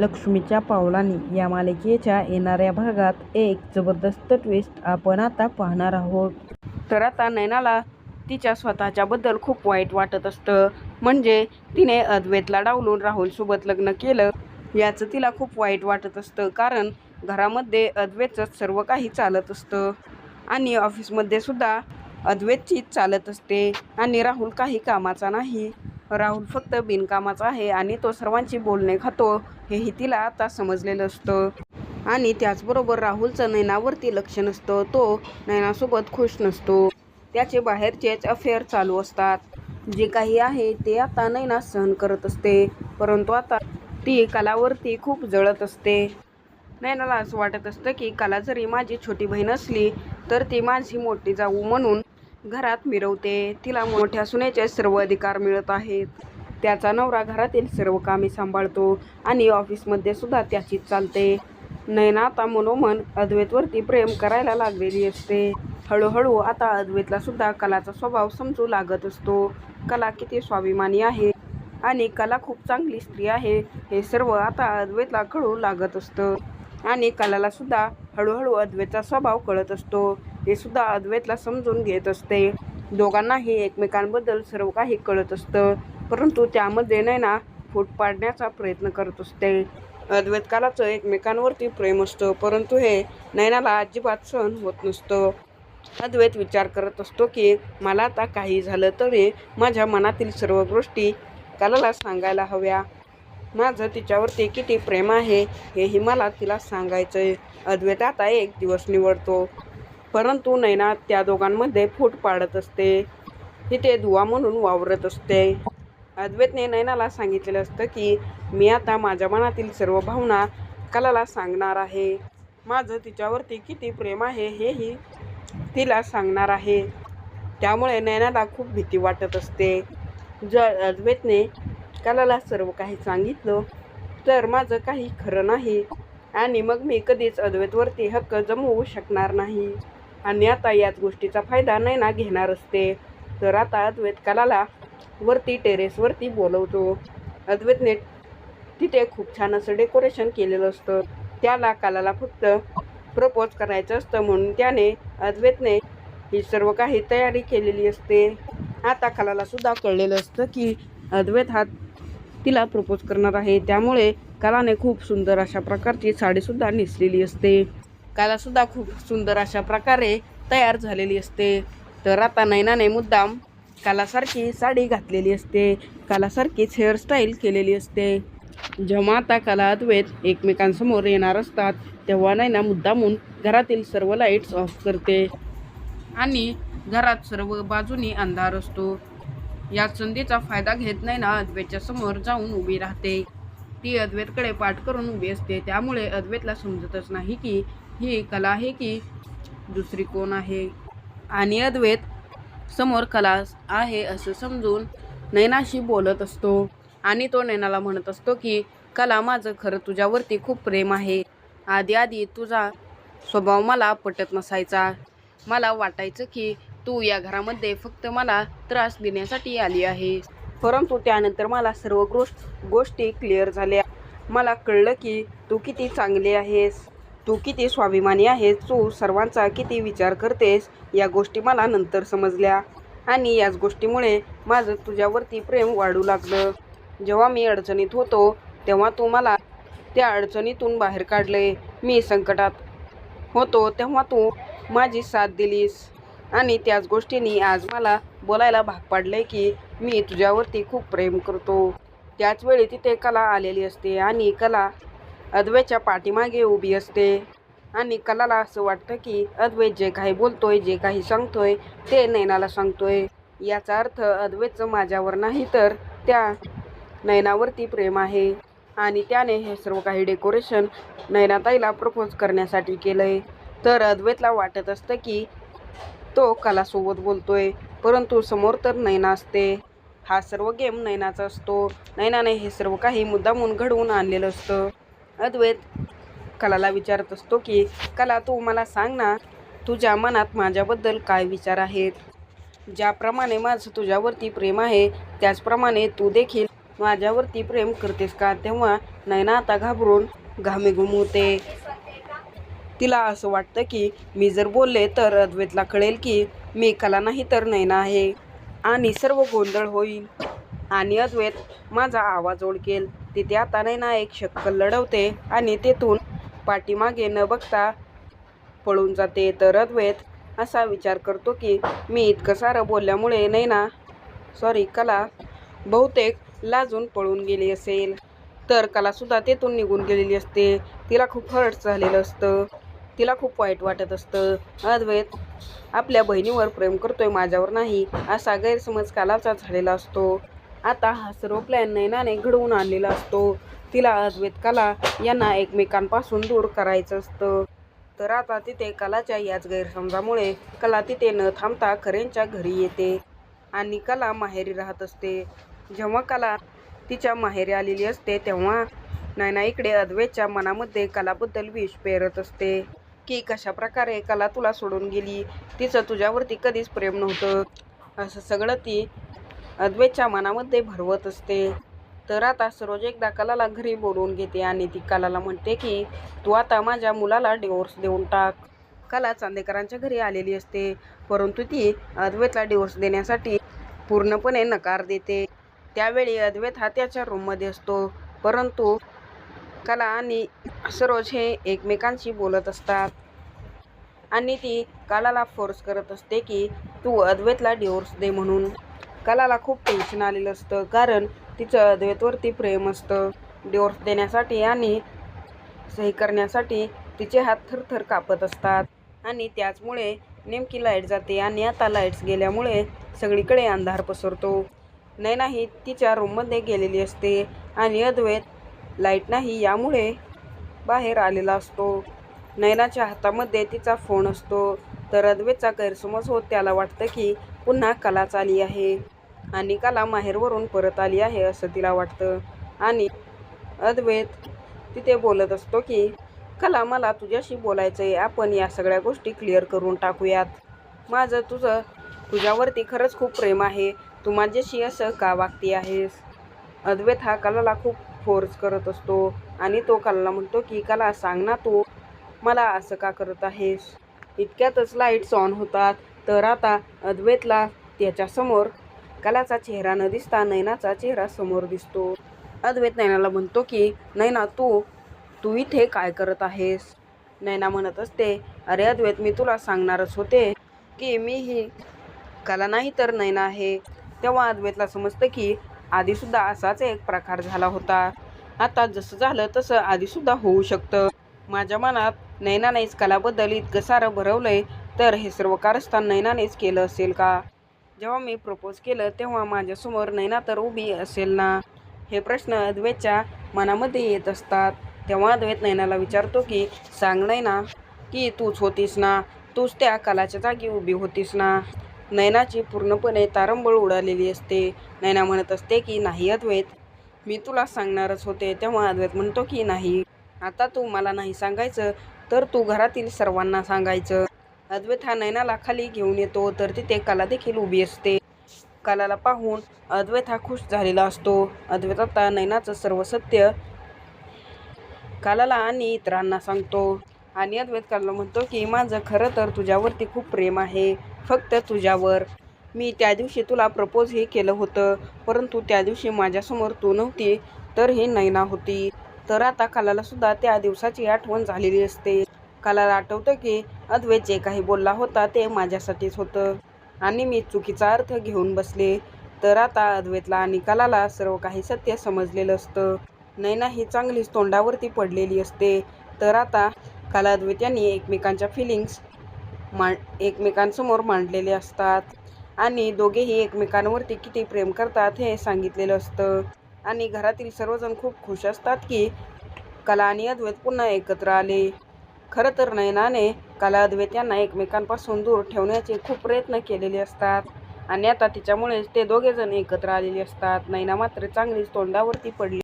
लक्ष्मीच्या पावलांनी या मालिकेच्या येणाऱ्या भागात एक जबरदस्त ट्विस्ट आपण आता पाहणार आहोत. तर आता नैनाला तिच्या स्वतःच्याबद्दल खूप वाईट वाटत असतं. म्हणजे तिने अद्वैतला डावलून राहुलसोबत लग्न केलं. याचं तिला खूप वाईट वाटत असतं कारण घरामध्ये अद्वैतच सर्व काही चालत असतं. आणि ऑफिसमध्ये सुद्धा अद्वैतचीच चालत असते आणि राहुल काही कामाचा नाही. राहुल फक्त बिनकामाचा आहे आणि तो सर्वांची बोलणे खातो. हेही तिला आता समजलेलं असतं. आणि त्याचबरोबर राहुलचं नैनावरती लक्ष नसतं तो नैनासोबत खुश नसतो. त्याचे बाहेरचेच अफेअर चालू असतात. जे काही आहे ते आता नैना सहन करत असते परंतु आता ती कलावरती खूप जळत असते. नैनाला असं वाटत असतं की कला जरी माझी छोटी बहीण असली तर ती माझी मोठी जाऊ म्हणून घरात मिरवते. तिला मोठ्या सुनेचे सर्व अधिकार मिळत आहेत. त्याचा नवरा घरातील सर्व कामे सांभाळतो आणि ऑफिसमध्ये सुद्धा त्याचीच चालते. नैना आता मनोमन अद्वैतवरती प्रेम करायला लागलेली असते. हळूहळू आता अद्वैतला सुद्धा कलाचा स्वभाव समजू लागत असतो. कला किती स्वाभिमानी आहे आणि कला खूप चांगली स्त्री आहे हे सर्व आता अद्वैतला कळू लागत असतं. आणि कलाला सुद्धा हळूहळू अद्वैतचा स्वभाव कळत असतो. हे सुद्धा अद्वैतला समजून घेत असते. दोघांनाही एकमेकांबद्दल सर्व काही कळत असतं. परंतु त्यामध्ये नैना फूट पाडण्याचा प्रयत्न करत असते. अद्वैतकालाचं एकमेकांवरती प्रेम असतं परंतु हे नैनाला अजिबात सहन होत नसतं. अद्वैत विचार करत असतो की मला आता काही झालं तरी माझ्या मनातील सर्व गोष्टी कलाला सांगायला हव्या. माझं तिच्यावरती किती प्रेम आहे हेही मला तिला सांगायचं आहे अद्वैत आता एक दिवस निवडतो. परंतु नैना त्या दोघांमध्ये फूट पाडत असते. तिथे दुवा म्हणून वावरत असते. अद्वैतने नैनाला सांगितलेलं असतं की मी आता माझ्या मनातील सर्व भावना कलाला सांगणार आहे. माझं तिच्यावरती किती प्रेम आहे हेही तिला सांगणार आहे. त्यामुळे नैनाला खूप भीती वाटत असते. जर अद्वैतने कलाला सर्व काही सांगितलं तर माझं काही खरं नाही आणि मग मी कधीच अद्वैतवरती हक्क जमवू शकणार नाही. आणि आता याच गोष्टीचा फायदा नैना घेणार असते. तर आता अद्वैत कलाला वरती टेरेसवरती बोलवतो. अद्वैतने तिथे खूप छान असं डेकोरेशन केलेलं असतं. त्याला कालाला फक्त प्रपोज करायचं असतं म्हणून त्याने अद्वैतने ही सर्व काही तयारी केलेली असते. आता कलाला सुद्धा कळलेलं असतं की अद्वैत हा तिला प्रपोज करणार आहे. त्यामुळे कलाने खूप सुंदर अशा प्रकारची साडीसुद्धा नेसलेली असते. कलासुद्धा खूप सुंदर अशा प्रकारे तयार झालेली असते. तर आता नैनाने मुद्दाम कलासारखी साडी घातलेली असते कलासारखीच हेअरस्टाईल केलेली असते. जेव्हा आता कला अद्वैत एकमेकांसमोर येणार असतात तेव्हा नैना मुद्दामून घरातील सर्व लाईट्स ऑफ करते आणि घरात सर्व बाजूनी अंधार असतो. या संधीचा फायदा घेत नाही ना अद्वैतच्या समोर जाऊन उभी राहते. ती अद्वैतकडे पाठ करून उभी असते. त्यामुळे अद्वैतला समजतच नाही की ही कला आहे की दुसरी कोण आहे. आणि अद्वैत समोर कला आहे असं समजून नैनाशी बोलत असतो. आणि तो नैनाला म्हणत असतो की कला माझं खरं तुझ्यावरती खूप प्रेम आहे. आधी आधी तुझा स्वभाव मला पटत नसायचा. मला वाटायचं की तू या घरामध्ये फक्त मला त्रास देण्यासाठी आली आहे परंतु त्यानंतर मला सर्व गोष्ट गोष्टी क्लिअर झाल्या. मला कळलं की तू किती चांगली आहेस. तू किती स्वाभिमानी आहेस तू सर्वांचा किती विचार करतेस या गोष्टी मला नंतर समजल्या. आणि याच गोष्टीमुळे माझं तुझ्यावरती प्रेम वाढू लागलं. जेव्हा मी अडचणीत होतो तेव्हा तू मला त्या अडचणीतून बाहेर काढले. मी संकटात होतो तेव्हा तू माझी साथ दिलीस. आणि त्याच गोष्टीने आज मला बोलायला भाग पाडले की मी तुझ्यावरती खूप प्रेम करतो. त्याचवेळी तिथे कला आलेली असते आणि कला अद्वेच्या पाठीमागे उभी असते. आणि कलाला असं वाटतं की अद्वैत जे काही बोलतोय जे काही सांगतोय ते नैनाला सांगतोय. याचा अर्थ अद्वैतचं माझ्यावर नाही तर त्या नैनावरती प्रेम आहे. आणि त्याने हे सर्व काही डेकोरेशन नैनाताईला प्रपोज करण्यासाठी केलंय. तर अद्वैतला वाटत असतं की तो कलासोबत बोलतोय परंतु समोर तर नैना असते. हा सर्व गेम नैनाचा असतो. नैनाने हे सर्व काही मुद्दामून घडवून आणलेलं असतं. अद्वैत कलाला विचारत असतो की कला तू मला सांग ना तुझ्या मनात माझ्याबद्दल काय विचार आहेत? ज्याप्रमाणे माझं तुझ्यावरती प्रेम आहे त्याचप्रमाणे तू देखील माझ्यावरती प्रेम करतेस का? तेव्हा नैना आता घाबरून घामेघुम होते. तिला असं वाटतं की मी जर बोलले तर अद्वैतला कळेल की मी कला नाही तर नैना आहे आणि सर्व गोंधळ होईल. आणि अद्वैत माझा आवाज ओळखेल. तिथे आता नैना एक शक्कल लढवते आणि तेथून पाठीमागे न बघता पळून जाते तर अद्वैत असा विचार करतो की मी इतकं सारं बोलल्यामुळे नैना सॉरी कला बहुतेक लाजून पळून गेली असेल. तर कलासुद्धा तेथून निघून गेलेली असते. तिला खूप हर्ट झालेलं असतं. तिला खूप वाईट वाटत असतं. अद्वैत आपल्या बहिणीवर प्रेम करतोय माझ्यावर नाही असा गैरसमज कालाचा झालेला असतो. आता हा सर्व प्लॅन नैनाने घडवून आणलेला असतो. तिला अद्वैत कला यांना एकमेकांपासून दूर करायचं असतं. तर आता तिथे कलाच्या याच गैरसमजामुळे कला तिथे न थांबता खरेंच्या घरी येते आणि कला माहेरी राहत असते. जेव्हा कला तिच्या माहेरी आलेली असते तेव्हा नायना इकडे अद्वैतच्या मनामध्ये कलाबद्दल विष पेरत असते. की कशा प्रकारे कला तुला सोडून गेली? तिचं तुझ्यावरती कधीच प्रेम नव्हतं. असं सगळं ती अद्वैतच्या मनामध्ये भरवत असते. तर आता सरोज एकदा कलाला घरी बोलवून घेते आणि ती कलाला म्हणते की तू आता माझ्या मुलाला डिवोर्स देऊन टाक. कला चांदेकरांच्या घरी आलेली असते परंतु ती अद्वैतला डिवोर्स देण्यासाठी पूर्णपणे नकार देते. त्यावेळी अद्वैत हा त्याच्या रूममध्ये असतो परंतु कला आणि सरोज हे एकमेकांशी बोलत असतात. आणि ती कलाला फोर्स करत असते की तू अद्वैतला डिवोर्स दे म्हणून. कलाला खूप टेन्शन आलेलं असतं. कारण तिचं अद्वैतवरती प्रेम असतं. डिवोर्स देण्यासाठी आणि सही करण्यासाठी तिचे हात थरथर कापत असतात. आणि त्याचमुळे नेमकी लाइट जाते आणि आता लाईट्स गेल्यामुळे सगळीकडे अंधार पसरतो. नैना ही तिच्या रूममध्ये गेलेली असते आणि अद्वैत लाइट नाही यामुळे बाहेर आलेला असतो. नैनाच्या हातामध्ये तिचा फोन असतो. तर अद्वैतचा गैरसमज होत त्याला वाटतं की पुन्हा कलाच आली आहे. आणि कला माहेरवरून परत आली आहे असं तिला वाटतं. आणि अद्वैत तिथे बोलत असतो की कला मला तुझ्याशी बोलायचं आहे आपण या सगळ्या गोष्टी क्लिअर करून टाकूयात. माझं तुझं तुझ्यावरती खरंच खूप प्रेम आहे. तू माझ्याशी असं का वागती आहेस? अद्वैत हा कलाला खूप फोर्स करत असतो. आणि तो कलाला म्हणतो की कला सांग ना तू. मला असं का करत आहेस? इतक्यातच लाईट्स ऑन होतात. तर आता अद्वैतला त्याच्यासमोर कलाचा चेहरा न दिसता नैनाचा चेहरा समोर दिसतो. अद्वैत नैनाला म्हणतो की नैना तू तू इथे काय करत आहेस? नैना म्हणत असते अरे अद्वैत मी तुला सांगणारच होते की मी ही कला नाही तर नैना आहे. तेव्हा अद्वैतला समजतं की आधीसुद्धा असाच एक प्रकार झाला होता. आता जसं झालं तसं आधीसुद्धा होऊ शकतं. माझ्या मनात नैनानेच कलाबद्दल इतकं सारं भरवलंय तर हे सर्व कारस्थान नैनानेच केलं असेल का? जेव्हा मी प्रपोज केलं तेव्हा माझ्यासमोर नैना तर उभी असेल ना? हे प्रश्न अद्वैतच्या मनामध्ये येत असतात. तेव्हा अद्वैत नैनाला विचारतो की सांग नैना की तूच होतीस ना? तूच त्या कलाच्या जागी उभी होतीस ना? नैनाची पूर्णपणे तारंबळ उडालेली असते. नैना म्हणत असते की नाही अद्वैत मी तुला सांगणारच होते. तेव्हा अद्वैत म्हणतो की नाही आता तू मला नाही सांगायचं तर तू घरातील सर्वांना सांगायचं. अद्वैत हा नैनाला खाली घेऊन येतो तर तिथे कला देखील उभी असते. कलाला पाहून अद्वैत हा खुश झालेला असतो. अद्वैत आता नैनाचं सर्व सत्य कलाला आणि इतरांना सांगतो. आणि अद्वैत कालाला म्हणतो की माझं खरं तर तुझ्यावरती खूप प्रेम आहे. फक्त तुझ्यावर. मी त्या दिवशी तुला प्रपोजही केलं होतं परंतु त्या दिवशी माझ्यासमोर तू नव्हती तर ही नैना होती. तर आता कालाला सुद्धा त्या दिवसाची आठवण झालेली असते. कलाला आठवतं की अद्वैत जे काही बोलला होता ते माझ्यासाठीच होतं. आणि मी चुकीचा अर्थ घेऊन बसले. तर आता अद्वैतला आणि कलाला सर्व काही सत्य समजलेलं असतं. नैना ही चांगलीच तोंडावरती पडलेली असते. तर आता कला अद्वैत यांनी एकमेकांच्या फिलिंग्स मांड एकमेकांसमोर मांडलेले असतात. आणि दोघेही एकमेकांवरती किती प्रेम करतात हे सांगितलेलं असतं. आणि घरातील सर्वजण खूप खुश असतात की कला आणि अद्वैत पुन्हा एकत्र आले. खरं तर नयनाने कलाद्वेत्यांना एकमेकांपासून दूर ठेवण्याचे खूप प्रयत्न केलेले असतात. आणि आता तिच्यामुळेच ते दोघेजण एकत्र आलेले असतात. नैना मात्र चांगलीच तोंडावरती पडली.